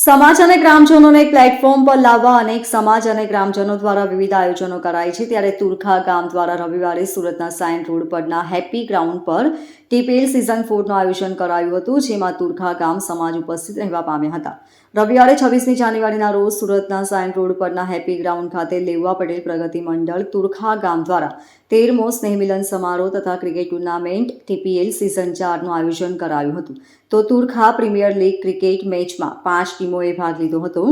સમાજ અને ગ્રામજનોને એક પ્લેટફોર્મ પર લાવવા અનેક સમાજ અને ગ્રામજનો દ્વારા વિવિધ આયોજનો કરાય છે. ત્યારે તુરખા ગામ દ્વારા રવિવારે સુરતના સાયન રોડ પરના હેપી ગ્રાઉન્ડ પર ટીપીએલ સિઝન ફોરનું આયોજન કરાયું હતું, જેમાં તુરખા ગામ સમાજ ઉપસ્થિત રહેવા પામ્યા હતા. રવિવારે છવ્વીસમી જાન્યુઆરીના રોજ સુરતના સાયન રોડ પરના હેપી ગ્રાઉન્ડ ખાતે લેવા પટેલ પ્રગતિ મંડળ તુરખા ગામ દ્વારા તેરમો સ્નેહમિલન સમારોહ તથા ક્રિકેટ ટુર્નામેન્ટ ટીપીએલ સિઝન ચારનું આયોજન કરાયું હતું. તો તુર્ખા પ્રીમિયર લીગ ક્રિકેટ મેચમાં પાંચ ટીમોએ ભાગ લીધો હતો.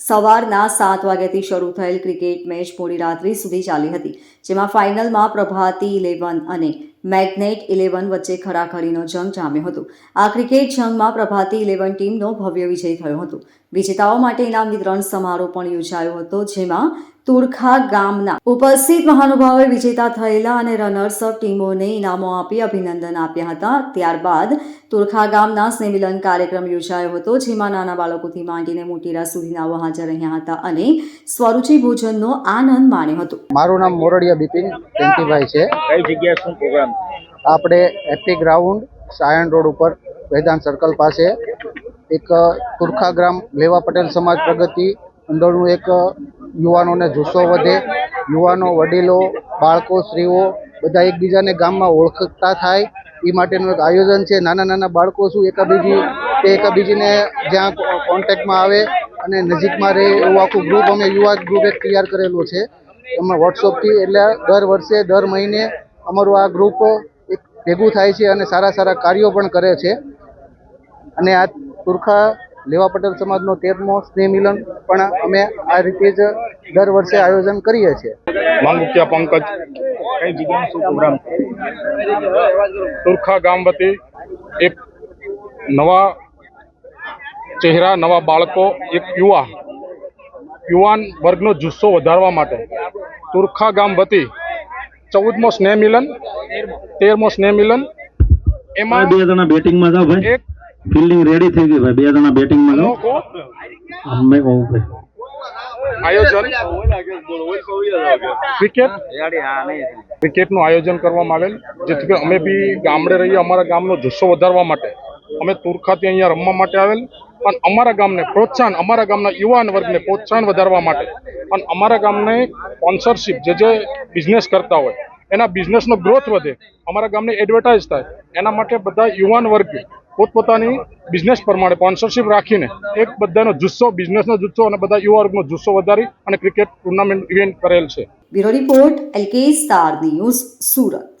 સવારના સાત વાગ્યાથી શરૂ થયેલ ક્રિકેટ મેચ મોડી રાત્રિ સુધી ચાલી હતી, જેમાં ફાઇનલમાં પ્રભાતી ઇલેવન અને મેગ્નેટ ઇલેવન વચ્ચે ખરાખરીનો જંગ જામ્યો હતો. આ ક્રિકેટ જંગમાં પ્રભાતી ઇલેવન ટીમનો ભવ્ય વિજય થયો હતો. વિજેતાઓ માટે ઇનામ વિતરણ સમારોહ પણ યોજાયો હતો જેમાં તુરખા ગામના ઉપસ્થિત મહાનુભાવે વિજેતા થયેલા અને રનર્સ અપ ટીમોને ઇનામો આપી અભિનંદન આપ્યા હતા. ત્યારબાદ તુરખા ગામના સ્નેહમિલન કાર્યક્રમ યોજાયો હતો જેમાં નાના બાળકોથી માંડીને મોટેરા સુધીનાઓ હાજર રહ્યા હતા અને સ્વરૂચિ ભોજનનો આનંદ માણ્યો હતો. મારું નામ મોરડિયા બિપિન છે. કઈ જગ્યાએ શું પ્રોગ્રામ આપણે હેપી ગ્રાઉન્ડ, સાયણ રોડ ઉપર, વેદાંત સર્કલ પાસે, એક તુરખા ગ્રામ, લેવા પટેલ સમાજ પ્રગતિ, અંદરનું એક યુવાનોને જુસ્સો વધે, યુવાનો, વડીલો, બાળકો, સ્ત્રીઓ, બધા એકબીજાને ગામમાં ઓળખતા થાય, એ માટેનું એક આયોજન છે. નાના નાના બાળકો શું એકાબીજી, તે એકાબીજીને જ્યાં કોન્ટેક્ટમાં આવે અને નજીકમાં રહે એવું આખું ગ્રુપ, અમે યુવા ગ્રુપ એક તૈયાર કરેલું છે. એમાં વોટ્સઅપથી એટલે દર વર્ષે, દર મહિને અમારું આ ગ્રુપ એક ભેગું થાય છે અને સારા સારા કાર્યો પણ કરે છે. અને આ તુરખા લેવા પટેલ સમાજનો તેરમો સ્નેહ મિલન પણ અમે આ રીતે જ દર વર્ષે આયોજન કરીએ છીએ. માંગુકિયા પંકજ. તુરખા ગામ વતી એક નવા ચહેરા, નવા બાળકો, એક યુવા. યુવાન વર્ગનો જુસ્સો વધારવા માટે તુરખા ગામ વતી ચૌદમો સ્નેહ મિલન તેરમો સ્નેહ મિલન. એમાં બે જણા બેટિંગમાં જાવ ભાઈ. એક ફિલ્ડિંગ રેડી થઈ ગઈ ભાઈ. બે જણા બેટિંગમાં જાઓ. અનોખો. અમે કહું ભાઈ. આયોજન. ક્રિકેટ ક્રિકેટનું આયોજન કરવામાં આવેલ જેથી અમે બી ગામડે રહીએ અમારા ગામનો જુસ્સો વધારવા માટે. અમે તુરખાથી અહીંયા રમવા માટે આવેલ. અને અમારા ગામને પ્રોત્સાહન, અમારા ગામના યુવાન વર્ગને પ્રોત્સાહન વધારવા માટે અને અમારા ગામને સ્પોન્સરશિપ જે જે બિઝનેસ કરતા હોય, એના બિઝનેસનો ગ્રોથ વધે, અમારા ગામને એડવર્ટાઇઝ થાય, એના માટે બધા યુવાન વર્ગ પોતપોતાની બિઝનેસ પ્રમાણે સ્પોન્સરશિપ રાખીને એક બધાનો જુસ્સો બિઝનેસનો જુસ્સો અને બધા યુવા વર્ગનો જુસ્સો વધારી અને ક્રિકેટ ટુર્નામેન્ટ ઇવેન્ટ કરેલ છે. Bureau report LK star news Surat.